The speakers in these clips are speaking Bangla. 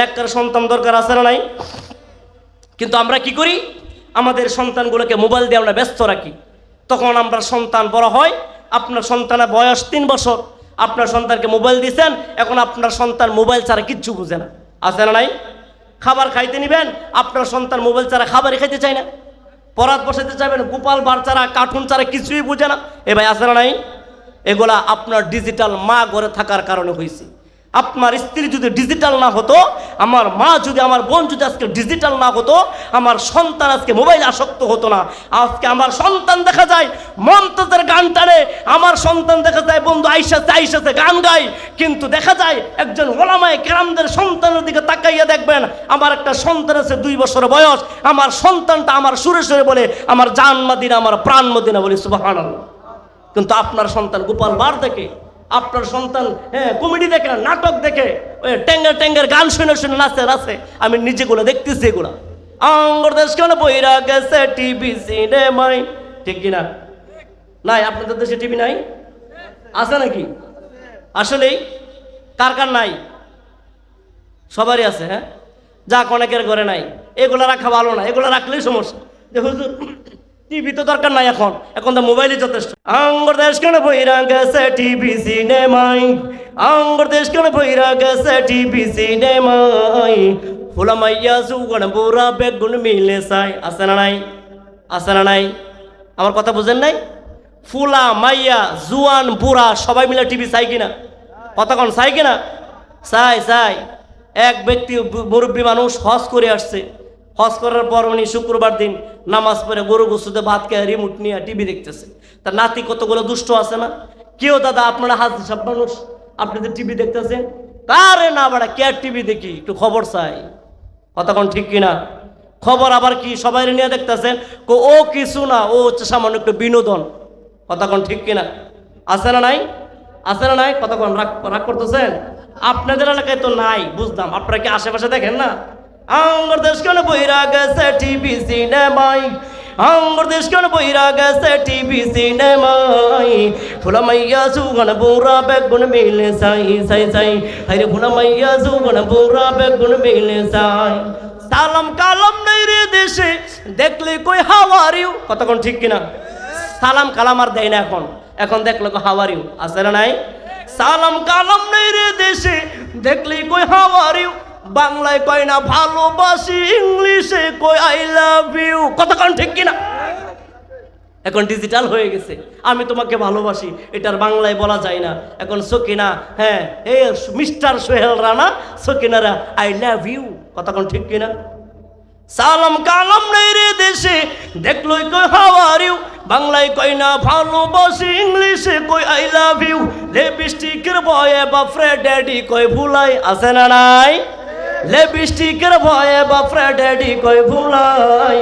নেককার সন্তান দরকার আছে না নাই? কিন্তু আমরা কি করি? আমাদের সন্তানগুলোকে মোবাইল দিয়ে আমরা ব্যস্ত রাখি। তখন আমরা সন্তান বড় হয়, আপনার সন্তানের বয়স তিন বছর। আপনার সন্তানকে মোবাইল দিয়েছেন এখন আপনার সন্তান মোবাইল ছাড়া কিচ্ছু বুঝে না। আছে না নাই? খাবার খাইতে নিবেন, আপনার সন্তান মোবাইল ছাড়া খাবারই খাইতে চায় না। পরাত বসাতে চাইবেন, গোপাল বার ছাড়া, কার্টুন ছাড়া কিছুই বুঝে না। এ ভাই, আছে না নাই? এগুলা আপনার ডিজিটাল মা ঘরে থাকার কারণে হয়েছে আপনার স্ত্রী যদি ডিজিটাল না হতো, আমার মা যদি, আমার বোন যদি আজকে ডিজিটাল না হতো, আমার সন্তান আজকে মোবাইল আসক্ত হতো না। আজকে আমার সন্তান দেখা যায় মমতাজের গান টানে, আমার সন্তান দেখা যায়, বন্ধু আইসাতে আইসাতে গান গায়। কিন্তু দেখা যায় একজন ওলামায় কেরামদের সন্তানের দিকে তাকাইয়া দেখবেন, আমার একটা সন্তান আছে দুই বছর বয়স, আমার সন্তানটা আমার সুরে সুরে বলে, আমার জান মাদিনা, আমার প্রাণ মদিনা বলে সুবাহ কিন্তু আপনার সন্তান গোপাল বার দেখে আপনার সন্তান হ্যাঁ কমেডি দেখে না, নাটক দেখে ওই ট্যাঙ্গার ট্যাঙ্গের গান শুনে শুনে নাচে নাচে। আমি নিজেগুলো দেখতেছি এগুলো। দেশ কেন বইরা গেছে টিভি সিনেমাই ঠিক কিনা? নাই আপনাদের দেশে টিভি নাই? আছে নাকি? আসলেই কার কার নাই? সবারই আছে হ্যাঁ? যাক অনেকের ঘরে নাই। এগুলো রাখা ভালো না এগুলো রাখলেই সমস্যা। যে হুজুর টিভি তো দরকার নাই এখন। এখন তো মোবাইলই যথেষ্ট। আঙ্গর দেশ কেন বইরা গেছে টিভি সিনেমাই আঙ্গর দেশ কেন বইরা গেছে টিভি সিনেমাই ফুলা মাইয়া সুগণ বুড়া বেগুন মিলে সাই আছে না নাই? আছে না নাই? আমার কথা বুঝেন নাই? ফুলা মাইয়া, জুয়ান, বুড়া সবাই মিলে টিভি চাই কিনা? কতক্ষণ চাই কিনা? চাই চাই এক ব্যক্তি মুরব্বী মানুষ হজ করে আসছে। হজ করার পর উনি শুক্রবার দিন নামাজ পড়ে গরু গুসুতে ভাত খেয়ে রিমোট নিয়ে টিভি দেখতেছে। তার নাতি কতগুলো দুষ্ট আছে না? কেউ দাদা আপনারা হাজ সব মানুষ, আপনি তো টিভি দেখতেছেন? কারে না বাড়া, কে টিভি দেখি? একটু খবর চাই। কতক্ষণ ঠিক কিনা? খবর আবার কি সবাই নিয়ে দেখতেছেন? ও কিছু না, ও হচ্ছে সামান্য একটু বিনোদন। কতক্ষণ ঠিক কিনা? আছে না নাই? আছে না নাই? কতক্ষণ রাগ রাগ করতেছেন? আপনাদের এলাকায় তো নাই, বুঝলাম। আপনারা কি আশেপাশে দেখেন না? আঙ্গর দেশ কেন বইরা গেছে টিভি সিনেমাই আঙ্গর দেশ কেন বইরা গেছে টিভি সিনেমাই ফুলা মাইয়া সুগন বুড়া বেগুন মিলে সাই সাই সাই হরে ফুলা মাইয়া সুগন বুড়া বেগুন মিলে সাই সালাম কালাম নেই রে দেশে, দেখলে কই হাওয়ারিও কতক্ষণ ঠিক কিনা? সালাম কালাম আর দেয় না এখন। এখন দেখল কো হাওয়ারিও আছে না নাই? সালাম কালাম নেই রে দেশে, দেখলে কই হাওয়ারিও বাংলায় কয় না, ভালোবাসি ইংলিশে কই আই লাভ ইউ কতক্ষণ ঠিক কিনা? এখন ডিজিটাল হয়ে গেছে। আমি তোমাকে ভালোবাসি, এটার বাংলায় বলা যায় না। এখন সকিনা হ্যাঁ এ মিস্টার সোহেল রানা, সকিনারা আই লাভ ইউ কতক্ষণ ঠিক কিনা? সালাম কালাম নেই রে দেশে, দেখলই কই হাওয়ার ইউ বাংলায় কই না, ভালোবাসি ইংলিশে কই আই লাভ ইউ লিপস্টিকের ভয়ে বাপরে ড্যাডি কই ভুলাই আছে না নাই? লিপস্টিকের ভয়ে বাপরে ড্যাডি কই ভুলাই?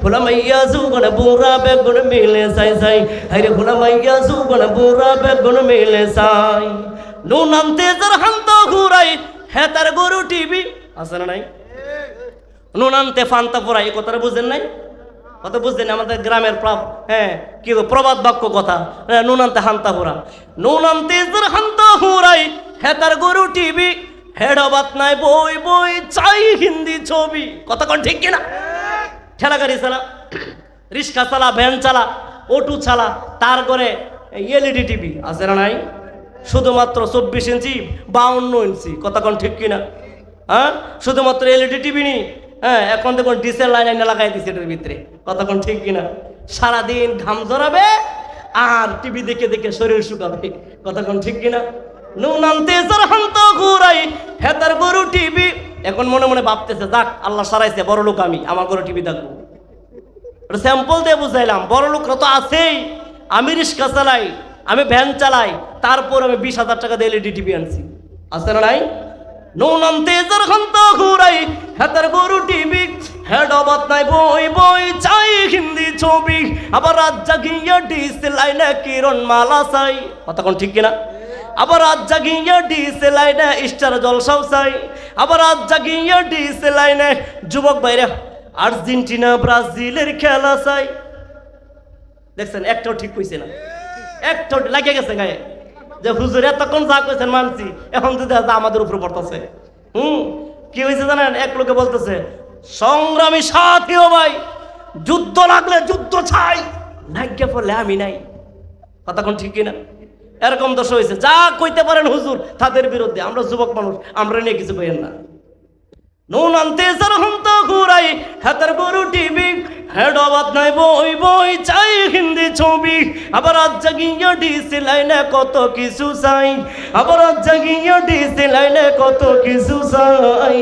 ফুলা মাইয়া সুগন বুড়া বেগুন মিলে সাই সাই হরে ফুলা মাইয়া সুগন বুড়া বেগুন মিলে সাই নুন আনতে যার হান্ত ঘুরাই হ্যাঁ তার গরু টিভি। আছে না নাই? নুন আনতে ফান্তা পড়াই কথাটা বুঝেন নাই? কথা বুঝলেন আমাদের গ্রামের হ্যাঁ কি প্রবাদ বাক্য কথা। নুন আনতে হান্তা হুরা নুন আনতে হান্তা হুরাই হ্যাঁ তার গরু টিভি। হেডবাত নাই বই বই চাই হিন্দি ছবি কথা কতক্ষণ ঠিক কিনা ঠেলা গাড়ি চালা রিক্সা চালা ভ্যান চালা অটো চালা তার করে এলইডি টিভি আছে না নাই শুধুমাত্র চব্বিশ ইঞ্চি বাউন্ন ইঞ্চি কথা কতক্ষণ ঠিক কিনা হ্যাঁ শুধুমাত্র এলইডি টিভি নি হ্যাঁ এখন দেখুন ডিসেল লাইন এনে লাগাই দিছে এটার ভিতরে কথা কতক্ষণ ঠিক কিনা সারাদিন ঘাম জড়াবে আর টিভি দেখে দেখে শরীর শুকাবে। কতক্ষণ ঠিক কিনা নুন আনতে যার হান্ত ঘুরাই, হেতার গরু টিভি এখন মনে মনে ভাবতেছে, যাক, আল্লাহ সারাইছে, বড় লোক আমি, আমার গরু টিভি দেখব স্যাম্পল দিয়ে বুঝাইলাম, বড় লোকরা তো আছেই। আমি রিক্সা চালাই, আমি ভ্যান চালাই, তারপর আমি বিশ হাজার টাকা দিয়ে এলইডি টিভি আনছি। আছে না নাই? নুনাম তেজার খান্ত ঘুরাই, হাতের গরু টিভি হেড অবাত নাই বই বই চাই, হিন্দি ছবি। আবার রাত জাগিয়া ডিস লাইনে কিরণ মালা চাই কতক্ষণ ঠিক কিনা? আবার রাত জাগিয়া ডিস লাইনে স্টার জলসাও চাই আবার রাত জাগিয়া ডিস লাইনে যুবক বাইরে আর্জেন্টিনা, ব্রাজিলের খেলা চাই। দেখছেন, একটাও ঠিক কইছে না। একটাও লাগিয়ে গেছে গায়ে। যে হুজুর, এতক্ষণ যা কইছেন মানছি, এখন যদি আমাদের উপর পড়তেছে। হুম? কি হয়েছে জানেন? এক লোকে বলতেছে, সংগ্রামী সাথী ও ভাই, যুদ্ধ লাগলে যুদ্ধ ছাই ভাগ্যে পড়লে আমি নাই। কথা কোন ঠিক কিনা? এরকম দোষ হয়েছে। যা কইতে পারেন হুজুর, তাদের বিরুদ্ধে। আমরা যুবক মানুষ, আমরা নিয়ে কিছু কইেন না। নুন আনতে সার হন্ত ঘুরাই, হাতের গরু টিভি, হেড অবাদ নাই বই বই চাই হিন্দি ছবি। আবার আজ জাগিয়ে ডিসি লাইনে কত কিছু চাই। আবার আজ জাগিয়ে ডিসি লাইনে কত কিছু চাই।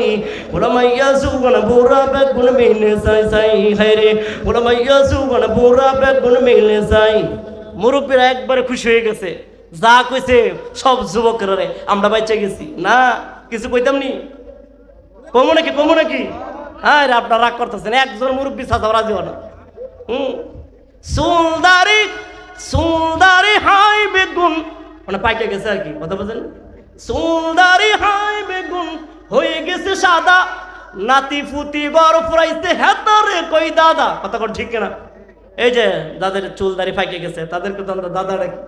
ওরা মাইয়া সুগন বুড়া বেগুন মিলে চাই চাই হাই রে। ওরা মাইয়া সুগন বুড়া বেগুন মিলে চাই। মুরব্বীরা একবারে খুশি হয়ে গেছে। যা কইছে সব যুবকেরা রে, আমরা বাচ্চা গেছি। না, কিছু কইতাম নি? কমো নাকি কমো নাকি? হ্যাঁ রে, আপনার রাগ করতেছেন, একজন মুরব্বী সাথে রাজি হন হুম? সুলদারি সুলদারি হাই বেগুন মানে পাইকে গেছে আর কি, কথা বলছেন সুলদারি হাই বেগুন, হয়ে গেছে সাদা, নাতি ফুতি বড় ফুরাইছে হেতরে কই দাদা, কথা কোন ঠিক না এই যে, যাদের চুলদারি ফাইকে গেছে, তাদেরকে তো আমরা দাদা ডাকি।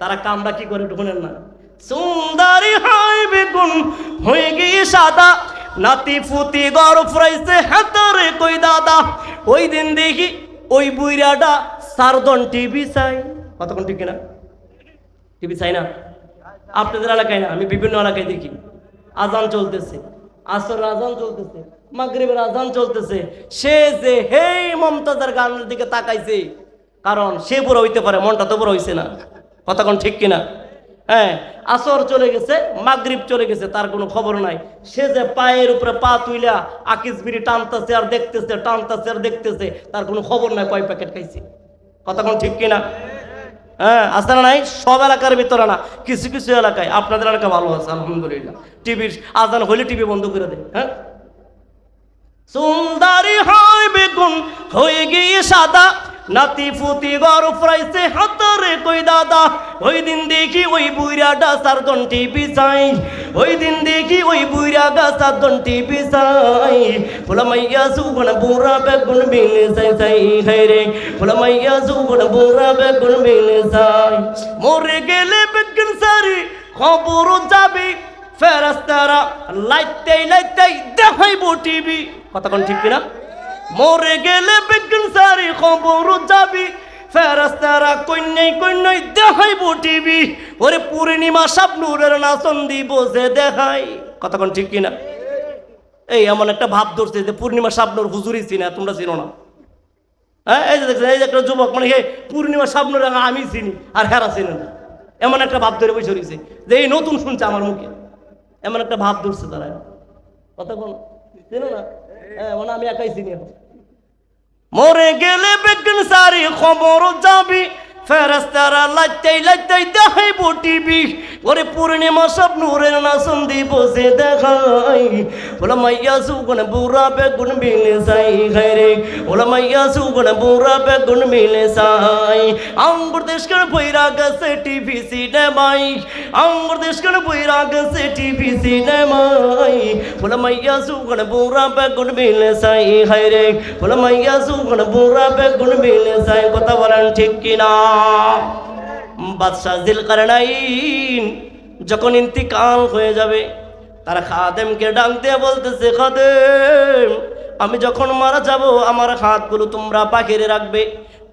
তারা কামটা কি করে ঢুকুনেন না? সুন্দরী হাই বেগুন, হয়ে গিয়ে সাদা। নাতি ফুতি গড় ফুরাইছে, হেতরে কই দাদা? ওই দিন দেখি ওই বুইরাটা সারদন টিভি চাই। কতক্ষণ ঠিক কিনা টিভি চাই না? আপনাদের এলাকায় না, আমি বিভিন্ন এলাকায় দেখি। আজান চলতেছে, আসর আজান চলতেছে, মাগরিবের আজান চলতেছে। সে যে হেই মমতাজার গানের দিকে তাকাইছে, কারণ সে বুড়ো হইতে পারে, মনটা তো বুড়ো হইছে না। কতক্ষণ ঠিক কিনা? হ্যাঁ আসর চলে গেছে, মাগরিব চলে গেছে, তার কোনো খবর নাই। সে যে পায়ের উপরে পা তুইলা আকিস বিড়ি টানতেছে আর দেখতেছে, টানতেছে আর দেখতেছে, তার কোনো খবর নাই, কয় প্যাকেট খাইছে। কতক্ষণ ঠিক কিনা? হ্যাঁ আসতে না নাই? সব এলাকার ভিতরে না, কিছু কিছু এলাকায়। আপনাদের এলাকা ভালো আছে, আলহামদুলিল্লাহ। টিভির আজান হলে টিভি বন্ধ করে দেয় হ্যাঁ? সুন্দরী হয় বেগুন, হয়ে গিয়ে সাদা। নাতি ফুতি গর ফ্রাইছে হাতরে কই দাদা? ওই দিন দেখি ওই বুইরা ডাসার দন টিভি চাই ওই দিন দেখি ওই বুইরা গাছার দন টিভি চাই ফুলা মাইয়া বুড়া বেগুন মিলে চাই চাই, হাই রে। ফুলা মাইয়া বুড়া বেগুন মিলে চাই। মরে গেলে বেগুন সারি, খবর যাবে। ফেরাস্তারা লাইতেই লাইতেই দেখাইব টিভি। কতক্ষণ ঠিক কিনা? মরে গেলে বিজ্ঞান সারি খবর যাবি। ফেরাস্তারা কন্যাই কন্যাই দেখাইব টিভি ওরে পূর্ণিমা স্বপ্নুরের নাচন দিব যে দেখাই। কতক্ষণ ঠিক কিনা? এই এমন একটা ভাব ধরছে যে পূর্ণিমা স্বপ্নর হুজুরি চিনা, তোমরা চিনো না। হ্যাঁ এই যে দেখছেন, এই যে একটা যুবক মানে হে পূর্ণিমা স্বপ্নর আমি চিনি, আর হেরা চিনে না। এমন একটা ভাব ধরে বসে রয়েছে যে এই নতুন শুনছে আমার মুখে। এমন একটা ভাব ধরছে তারা। কথা কোন? চেনো না? মানে আমি একাই চিনি এখন মরে গেলে বেগুন সারি খবর যাবি। ফেরাস্তারা লাইতেই লাইতেই দেখাইব টিভি ওরে পূর্ণিমা সব নূরের নাচন দিব সে দেখাই। ওলা মাইয়া সুগন বুড়া বেগুন মিলে যাই রে। ওলা মাইয়া সুগন বুড়া বেগুন মিলে যাই আঙ্গুর দেশকের বইরা গেছে টিভি সিনেমাই আঙ্গুর দেশকের বইরা গেছে টিভি সিনেমাই ওলা মাইয়া সুগন বুড়া বেগুন মিলে যাই রে। ওলা মাইয়া সুগন বুড়া বেগুন মিলে যাই কথা বলেন ঠিক কিনা? বাদশাহ দিল কারণাইন যখন ইন্তিকাল হয়ে যাবে, তারা খাদেমকে ডাক দিয়ে বলতেছে, খাদেম, আমি যখন মারা যাব, আমার হাতগুলো তোমরা বাহিরে রাখবে,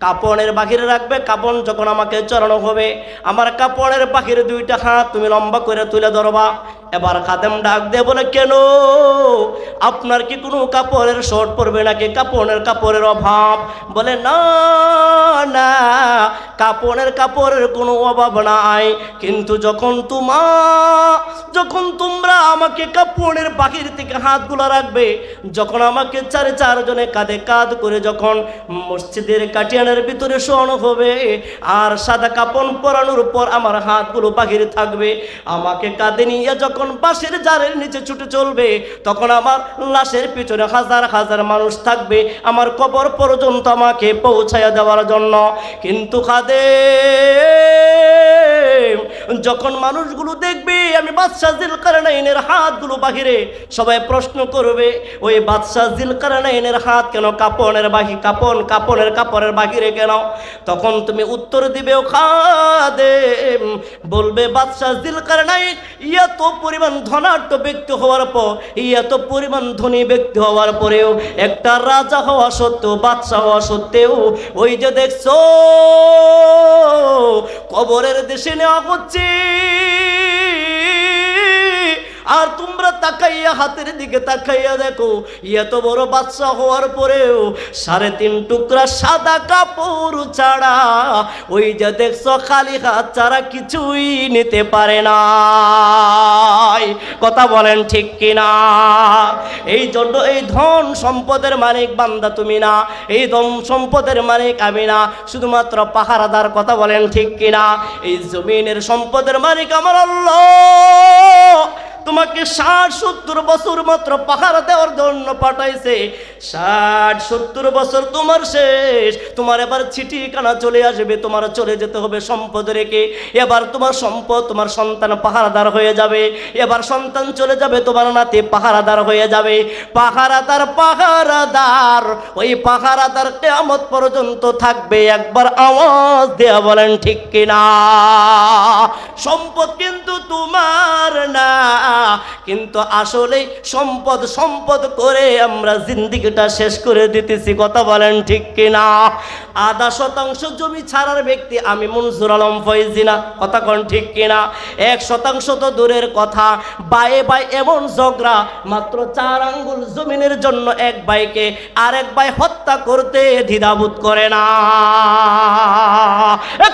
কাপড়ের বাহিরে রাখবে, কাপড় যখন আমাকে চড়ানো হবে, আমার কাপড়ের বাহিরে দুইটা হাত তুমি লম্বা করে তুলে ধরবা এবার খাদেম ডাক দিয়ে বলে, কেন? আপনার কি কোনো কাপড়ের শর্ট পরবে নাকি? কাপড়ের কাপড়ের অভাব? বলে, না না, কাপড়ের কাপড়ের কোনো অভাব নাই। কিন্তু যখন তোমা, যখন তোমরা আমাকে কাপড়ের বাহির থেকে হাতগুলো রাখবে, যখন আমাকে চারে চারজনে কাঁধে কাঁধ করে যখন মসজিদের কাটিয়ানের ভিতরে শোয়ানো হবে আর সাদা কাপড় পরানোর পর আমার হাতগুলো বাহিরে থাকবে, আমাকে কাঁধে নিয়ে যখন বাঁশের জারের নিচে ছুটে চলবে, তখন আমার লাশের পিছনে হাজার হাজার মানুষ থাকবে আমার কবর পর্যন্ত আমাকে পৌঁছাইয়া দেওয়ার জন্য। কিন্তু খাদে যখন মানুষগুলো দেখবে, আমি বাদশাহ জিল কারনাইনের হাতগুলো বাহিরে, সবাই প্রশ্ন করবে, ওই বাদশাহ জিল কারনাইনের হাত কেন কাপড়ের বাহি, কাপন কাপড়ের কাপড়ের বাহিরে কেন? তখন তুমি উত্তর দিবে, ও খাদে বলবে বাদশাহ জিল ইয়া এত পরিমাণ ধনাঢ্য ব্যক্তি হওয়ার পর এত পরিমাণ ধনী ব্যক্তি হওয়ার পরেও একটা রাজা হওয়া সত্ত্বেও বাদশাহ হওয়া সত্ত্বেও, ওই যে দেখছ, কবরের দেশে নেওয়া হচ্ছে। আর তোমরা তাকাইয়া হাতের দিকে তাকাইয়া দেখো, এত বড় বাচ্চা হওয়ার পরেও সাড়ে তিন টুকরা সাদা কাপড় ছাড়া ওই যে দেখছ খালি হাত ছাড়া কিছুই নিতে পারে না কথা বলেন ঠিক কিনা? এই জন্য এই ধন সম্পদের মালিক বান্দা তুমি না, এই ধন সম্পদের মালিক আমি না, শুধুমাত্র পাহারাদার কথা বলেন ঠিক কিনা? এই জমিনের সম্পদের মালিক আমার আল্লাহ। তোমাকে ষাট সত্তর বছর মাত্র পাহারা দেওয়ার জন্য পাঠাইছে। ষাট সত্তর বছর তোমার শেষ। তোমার এবার চিঠিখানা চলে আসবে, তোমার চলে যেতে হবে সম্পদ রেখে। এবার তোমার সম্পদ, তোমার সন্তান পাহারাদার হয়ে যাবে। এবার সন্তান চলে যাবে, তোমার নাতে পাহারাদার হয়ে যাবে। পাহারাদার পাহারাদার, ওই পাহারাদার কেমত পর্যন্ত থাকবে। একবার আওয়াজ দেয়া বলেন, ঠিক কিনা? সম্পদ কিন্তু তোমার না। কিন্তু আসলে সম্পদ সম্পদ করে আমরা জিন্দিগিটা শেষ করে দিতেছি, কথা বলেন ঠিক কিনা? আধা শতাংশ জমি ছাড়ার ব্যক্তি আমি মনসুর আলম ফয়জিনা কথা কন ঠিক কিনা? এক শতাংশ তো দূরের কথা, বায়ে বাই এমন ঝগড়া, মাত্র চার আঙ্গুল জমিনের জন্য এক ভাইকে আরেক ভাই হত্যা করতে দ্বিধাবোধ করে না।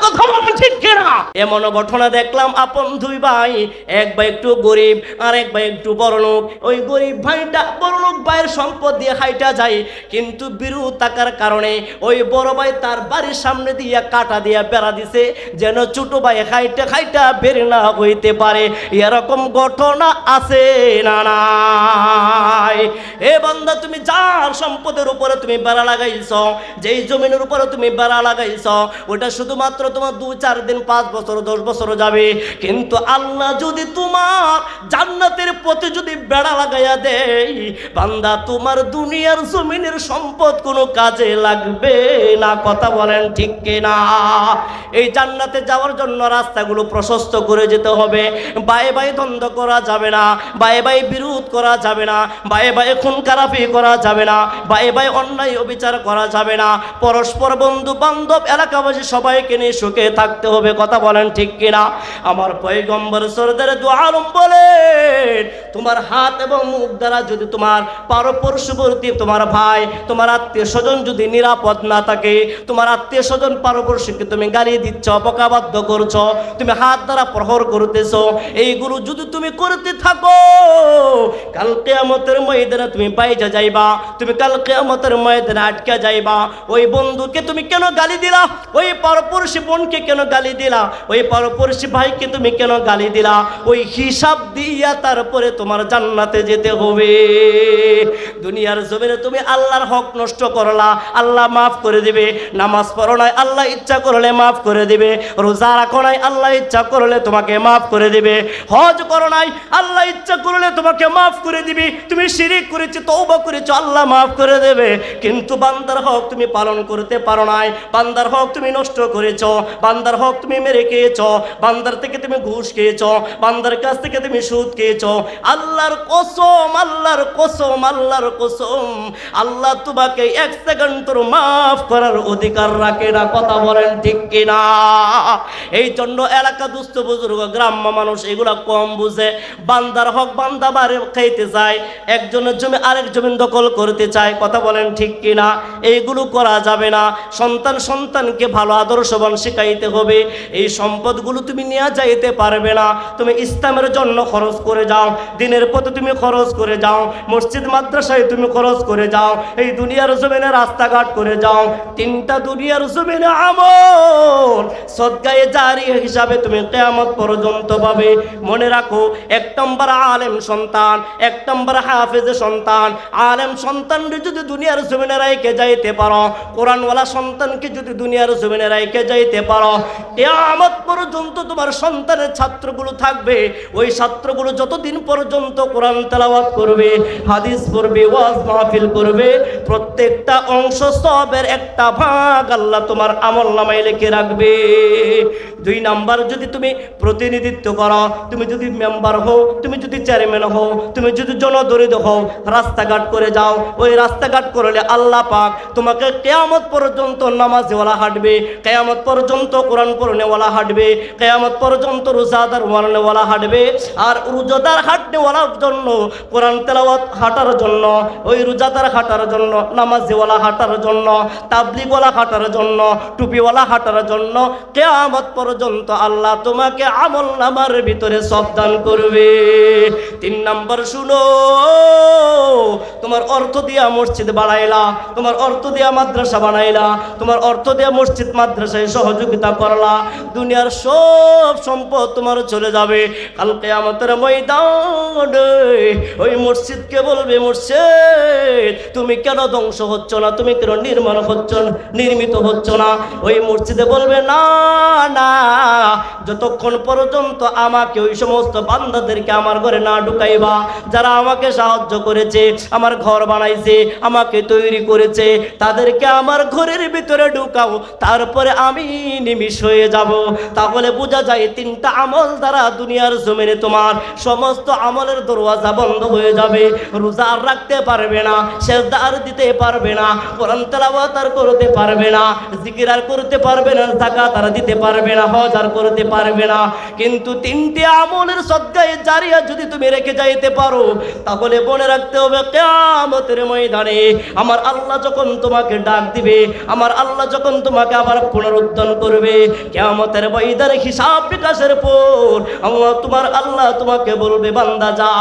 কথা বলেন ঠিক কিনা? এমন ঘটনা দেখলাম আপন দুই ভাই, এক ভাই একটু গরিব আর এক ভাই একটু বড় লোক, ওই গরিব ভাইটা বড় লোক ভাইয়ের সম্পদ দিয়ে হাইটা যায়। কিন্তু বিরু থাকার কারণে ওই বড় ভাই তার বাড়ির সামনে দিয়ে কাটা দিয়ে বেড়া দিছে, যেন ছোট ভাই হাইটা খাইটা বের না হইতে পারে। এরকম ঘটনা আছে না নাই? এ বান্দা, তুমি যার সম্পদের উপরে তুমি বেড়া লাগাইছ, যেই জমিনের উপরে তুমি বেড়া লাগাইছ, ওটা শুধুমাত্র তোমার দু চার দিন, পাঁচ বছর, দশ বছর যাবে। কিন্তু আল্লাহ যদি তোমার জান্নাতের পথে যদি বেড়া লাগাইয়া দেয় বান্দা, তোমার দুনিয়ার জমিনের সম্পদ কোনো কাজে লাগবে না, কথা বলেন ঠিক কিনা? এই জান্নাতে যাওয়ার জন্য রাস্তাগুলো প্রশস্ত করে যেতে হবে। বায়ে বায়ে দ্বন্দ্ব করা যাবে না, বায়ে বায়ে বিরোধ করা যাবে না, বায়ে বায়ে খুন খারাপি করা যাবে না, বায়ে বায়ে অন্যায় অবিচার করা যাবে না। পরস্পর বন্ধু, বান্ধব, এলাকাবাসী সবাইকে নিয়ে সুখে থাকতে হবে, কথা বলেন ঠিক কিনা? আমার পয়গম্বর সরদার দোয়ালম বলেন made তোমার হাত এবং মুখ দ্বারা যদি তোমার পারপর্শবর্তী তোমার ভাই, তোমার আত্মীয় স্বজন যদি নিরাপদ না থাকে, তোমার আত্মীয় স্বজন পারপর্শকে তুমি গালি দিচ্ছ অপকাবাদ্য করছ, তুমি হাত দ্বারা প্রহর করতেছ, এইগুলো যদি তুমি করতে থাকো কালকে আমতের ময়দানে তুমি বাইজা যাইবা, তুমি কালকে আমতের ময়দানে আটকে যাইবা। ওই বন্ধুকে তুমি কেন গালি দিলা? ওই পারপড়শি বোনকে কেন গালি দিলা? ওই পারপড়শি ভাইকে তুমি কেন গালি দিলা? ওই হিসাব দিয়া তারপরে তোমার জান্নাতে যেতে হবে। দুনিয়ার জমিনে তুমি আল্লাহর হক নষ্ট করলা, আল্লাহ মাফ করে দিবে। নামাজ পড়ো নাই, আল্লাহ ইচ্ছা করলে মাফ করে দিবে। রোজা রাখো নাই, আল্লাহ ইচ্ছা করলে তোমাকে মাফ করে দিবে। হজ করো নাই, আল্লাহ ইচ্ছা করলে তোমাকে মাফ করে দিবে। তুমি শিরিক করেছ তৌবা করেছ, আল্লাহ মাফ করে দেবে। কিন্তু বান্দার হক তুমি পালন করতে পারো নাই। বান্দার হক তুমি নষ্ট করেছ, বান্দার হক তুমি মেরে খেয়েছো, বান্দার থেকে তুমি ঘুষ খেয়েছো, বান্দার কাছ থেকে তুমি সুদ খেয়েছো। আল্লাহর কসম আল্লাহর কসম আল্লাহর কসম। আল্লাহ তোমাকে এক সেকেন্ড তোর মাফ করার অধিকার রাখে না, কথা বলেন ঠিক কিনা? এই জন্য এলাকা দুস্থ বুজুর্গ, গ্রাম্য মানুষ এগুলা কম বুঝে। বান্দার হক বান্দা বারে খাইতে চায়, একজনের জমি আরেক জমিন দখল করতে চায়, কথা বলেন ঠিক কিনা? এইগুলো করা যাবে না। সন্তান সন্তানকে ভালো আদর্শবান শেখাইতে হবে। এই সম্পদগুলো তুমি নিয়ে যাইতে পারবে না। তুমি ইসলামের জন্য খরচ করে যাও। দিনের পথে তুমি খরচ করে যাও, মসজিদ, মাদ্রাসায় তুমি খরচ করে যাও, এই দুনিয়ার জমিনে রাস্তাঘাট করে যাও, তিনটা দুনিয়ার জমিনে আমল সদগায়ে জারি হিসাবে তুমি কেয়ামত পর্যন্ত পাবে। মনে রাখো, এক নম্বর আলেম সন্তান, এক নম্বর হাফেজ সন্তান, আলেম সন্তান যদি দুনিয়ার জমিনে রাইকে যাইতে পারো, কোরআনওয়ালা সন্তানকে যদি দুনিয়ার জমিনে রাইকে যাইতে পারো, কেয়ামত পর্যন্ত তোমার সন্তানের ছাত্রগুলো থাকবে, ওই ছাত্রগুলো যতদিন পর্যন্ত কোরআন তেলাওয়াত করবে, হাদিস পড়বে, ওয়াজ মাহফিল করবে, প্রত্যেকটা অংশ সবের একটা ভাগ আল্লাহ তোমার আমল নামায় লিখে রাখবে। দুই নাম্বার, যদি তুমি প্রতিনিধিত্ব করো, তুমি যদি মেম্বার হও, তুমি যদি চেয়ারম্যান হও, তুমি যদি জনদরিদ হও, রাস্তাঘাট করে যাও, ওই রাস্তাঘাট করলে আল্লাহ পাক তোমাকে কেয়ামত পর্যন্ত নামাজওয়ালা হাঁটবে, কেয়ামত পর্যন্ত কোরআন পড়নেওয়ালা হাঁটবে, কেয়ামত পর্যন্ত রোজাদার ওয়ালানেওয়ালা হাঁটবে, আর রোজাদার হাঁটনেওয়ালার জন্য, কোরআন তেলাওয়াত হাঁটার জন্য, ওই রোজাদার হাঁটার জন্য, নামাজিওয়ালা হাঁটার জন্য, তাবলিগওয়ালা হাঁটার জন্য, টুপিওয়ালা হাঁটার জন্য, কেয়ামত পর্যন্ত আল্লাহ তোমাকে আমল নামার ভিতরে সাবধান করবে। তিন নম্বর, শুনো, তোমার অর্থ দিয়া মসজিদ বানাইলা, তোমার অর্থ দিয়া মাদ্রাসা বানাইলা, তোমার অর্থ দিয়া মসজিদ মাদ্রাসায় সহযোগিতা করলা, দুনিয়ার সব সম্পদ তোমার চলে যাবে। কালকে আমাদের ময়দানে ওই মসজিদকে বলবে, মসজিদ, তুমি কেন ধ্বংস হচ্ছ না? তুমি কেন নির্মাণ হচ্ছ নির্মিত হচ্ছ না? ওই মসজিদে বলবে, না না, যতক্ষণ পর্যন্ত আমাকে ওই সমস্ত বান্দাদেরকে আমার ঘরে না ঢুকাইবা, যারা আমাকে সাহায্য করেছে, আমার ঘর বানাইছে, আমাকে তৈরি করেছে, তাদেরকে আমার ঘরের ভিতরে ঢুকাও, তারপরে আমি নিমিষ হয়ে যাব। তাহলে বোঝা যায় তিনটা আমল দ্বারা দুনিয়ার জমিনে তোমার সমস্ত আমলের দরওয়াজা বন্ধ হয়ে যাবে। রোজা আর রাখতে পারবে না আর দিতে পারবে না, কোরআন তেলাওয়াত আর করতে পারবে না, জিকির আর করতে পারবে না জাকাত আর দিতে পারবে না, হজ আর করতে পারবে না। কিন্তু তিনটি আমলের সদ্গায় জারিয়া যদি তুমি রেখে যাইতে পারো, তাহলে মনে রাখতে হবে কেয়ামতের ময়দানে আমার আল্লাহ যখন তোমাকে ডাক দিবে, আমার আল্লাহ যখন তোমাকে আবার পুনরুদ্ধান করবে, কেয়ামতের ময়দানে হিসাব বিকাশের পর আমার তোমার আল্লাহ তোমাকে বলবে, বান্দা যা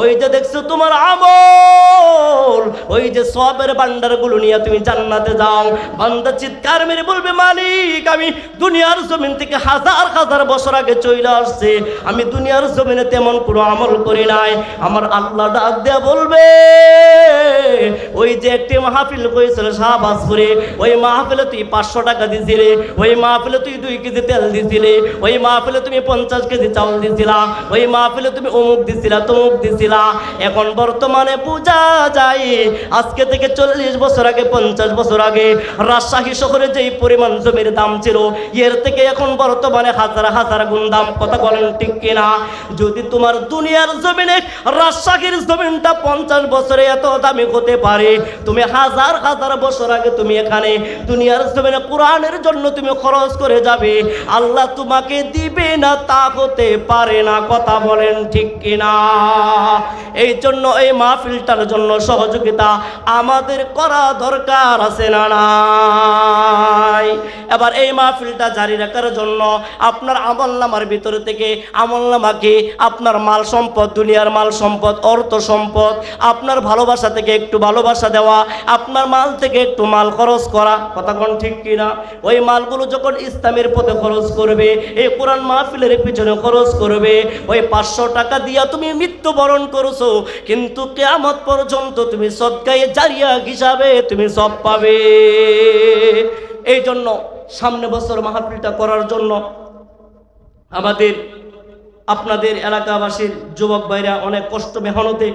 ওই যে দেখছ তোমার আমল। ওই যে সবের বান্ডারগুলো নিয়ে তুমি জান্নাতে যাও। বান্দা চিৎকার মেরে বলবে, মালিক, আমি দুনিয়ার জমিন থেকে হাজার হাজার বছর আগে চলে আসছে। আমি দুনিয়ার জমিনে তেমন কোনো আমল করি নাই। আমার আল্লাহ ডাক দেয়া বলবে, ওই যে একটি মাহফিল করেছিল শাহবাজপুরে, ওই মাহফিলে তুই পাঁচশো টাকা দিছিলে, ওই মাহফিলে তুই দুই কেজি তেল দিছিলে, ওই মাহফিলে তুমি পঞ্চাশ কেজি চাউল দিছিলা, ওই মাহফিলে তুমি অমুক দিছিলা, তমুক দিছিলা। এখন বর্তমানে পূজা যায় আজকে থেকে চল্লিশ বছর আগে, পঞ্চাশ বছর আগে রাজশাহী শহরে যেই পরিমাণ জমির দাম ছিল, এর থেকে এখন বর্তমানে হাজার হাজার গুণ দাম। কথা বলেন ঠিক কিনা? যদি তোমার দুনিয়ার জমিনে রাজশাহীর জমিনটা পঞ্চাশ বছরে এত দামি হতে পারে, তুমি হাজার হাজার বছর আগে তুমি এখানে দুনিয়ার জমিনে কোরআনের জন্য তুমি খরচ করে যাবে। আল্লাহ তোমাকে দিবে না, তা হতে পারে না। কথা বলেন ঠিক কিনা? এই জন্য এই মাহফিলটার জন্য সহযোগিতা আমাদের করা দরকার আছে না নাই? এবার এই মাহফিলটা জারি রাখার জন্য আপনার আমল নামার ভিতরে থেকে আমল নামাকে আপনার মাল সম্পদ, দুনিয়ার মাল সম্পদ, অর্থ সম্পদ, আপনার ভালোবাসা থেকে একটু ভালোবাসা দেওয়া, আপনার মাল থেকে একটু মাল খরচ করা, কথা কোন ঠিক কিনা ওই মালগুলো যখন ইসলামের পথে খরচ করবে, এই কোরআন মাহফিলের পিছনে খরচ করবে, ওই পাঁচশো টাকা দিয়া তুমি মৃত্যুবরণ করছ, কিন্তু কেয়ামত পর্যন্ত তুমি সৎকায়ে জারিয়া হিসাবে তুমি সব পাবে। এই জন্য সামনে বছর মাহফিলটা করার জন্য আমাদের, আপনাদের এলাকাবাসীর যুবক ভাইরা অনেক কষ্ট মেহনতে